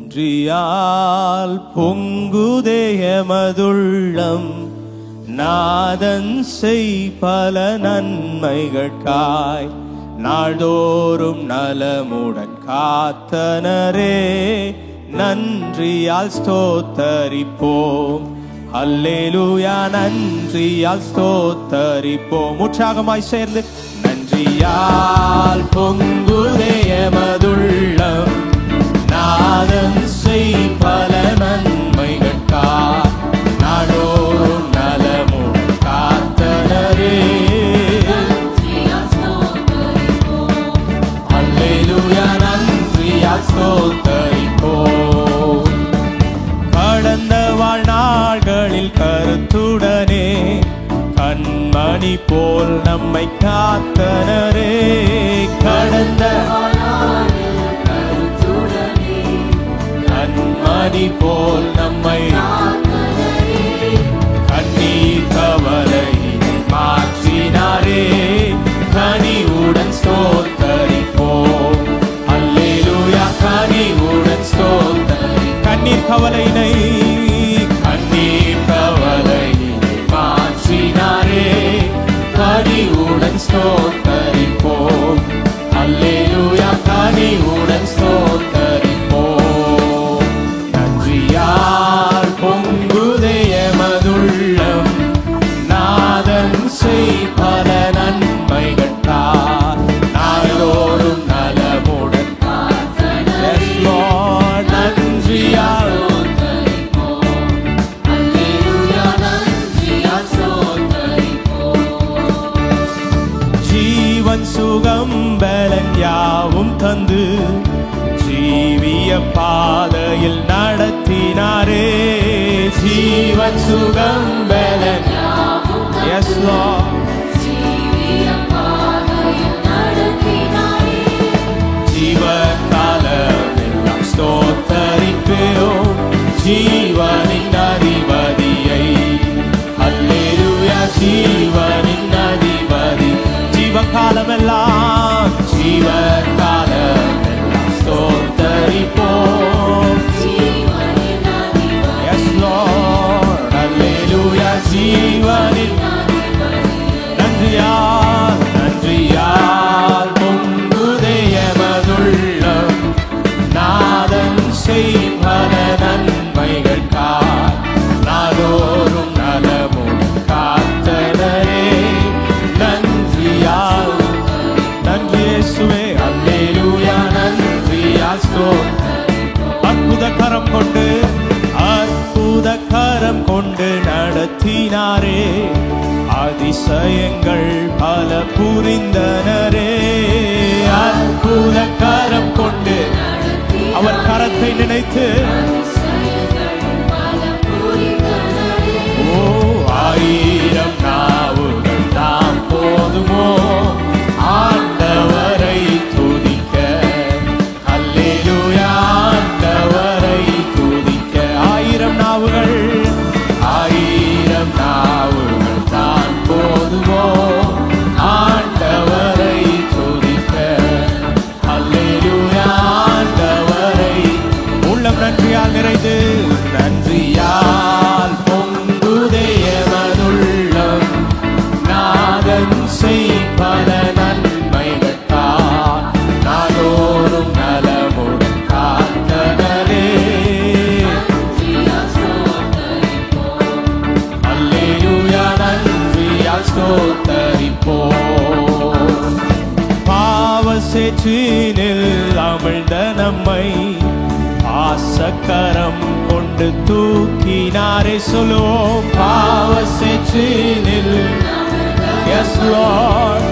நன்றியால் பொங்குதேயமதுள்ளம் நாதன் செய் பல நன்மைகட்காய் நாள்தோறும் நலமுடன் காத்தனரே நன்றியால் ஸ்தோத்தரிப்போம். அல்லேலூயா நன்றியால் ஸ்தோத்தரிப்போம். உற்சாகமாய் சேர்ந்து நன்றியால் பொங்குதேயமதுள்ளம் நாதன் செய் பல நன்மைகட்காய் நாடோறும் நலமுடன் காத்தனரே. அல்லேலூயா நன்றியால் ஸ்தோத்தரிப்போம் கடந்த வாழ்நாள்களில் கருத்துடனே கண்மணி போல் நம்மை காத்தனரே. கடந்த கண்மணி போல் நம்மை கண்ணீர் கவலை மாற்றினாரே. கனிவுடன் ஸ்தோத்தரிப்போம். அல்லேலூயா கனிவுடன் சோத்தரி கண்ணீர் கவலையினை nosso. இயேசுவே அல்லேலூயா நன்றி அற்புத கரம் கொண்டு அற்புத கரம் கொண்டு நடத்தினாரே. அதிசயங்கள் பல புரிந்தனரே. அற்புத கரம் கொண்டு அவர் கரத்தை நினைத்து சேற்றினில் அமிழ்ந்த நம்மை பாசக்கரம் கொண்டு தூக்கினாரே சொல்லுவோம். பாவ சேற்றினில். S Lord